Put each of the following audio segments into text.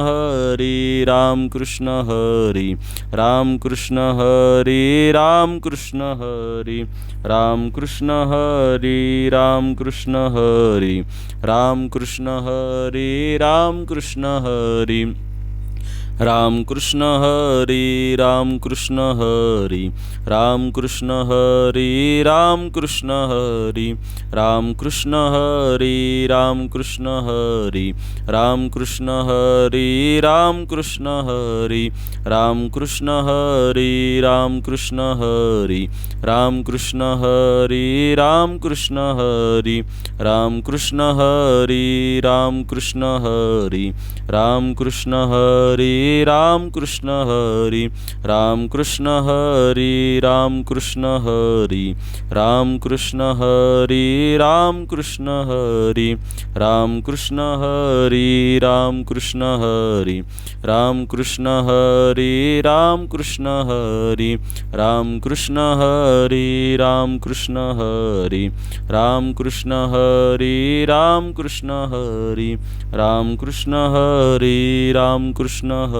Hari Ramakrishna Hari Ramakrishna Hari Ramakrishna Hari Ramakrishna Hari Ramakrishna Hari Ramakrishna Hari Ramakrishna Hari. Ram Krishna Hari Ram Krishna Hari Ram Krishna Hari Ram Krishna Hari Ram Krishna Hari Ram Krishna Hari Ram Krishna Hari Ram Krishna Hari Ram Krishna Hari Ram Krishna Hari Ram Krishna Hari Ram Krishna Hari Ram Krishna Hari Ram Krishna Hari Ram Krishna Hari Ram Krishna Hari Ram Krishna Hari Ram Krishna Hari Ram Krishna Hari Ram Krishna Hari Ram Krishna Hari Ram Krishna Hari Ram Krishna Hari Ram Krishna Hari Ram Krishna Hari Ram Krishna Hari Ram Krishna Hari Ram Krishna Hari Ram Krishna Hari Ram Krishna Hari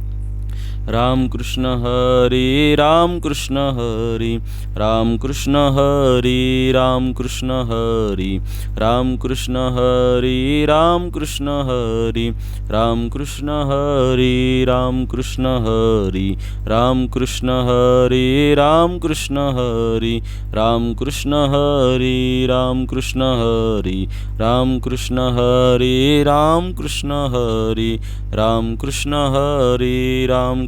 Ram Krishna Hari Ram Krishna Hari Ram Krishna Hari Ram Krishna Hari Ram Krishna Hari Ram Krishna Hari Ram Krishna Hari Ram Krishna Hari Ram Krishna Hari Ram Krishna Hari Ram Krishna Hari Ram Krishna Hari Ram Krishna Hari Ram Krishna Hari Ram Krishna Hari Ram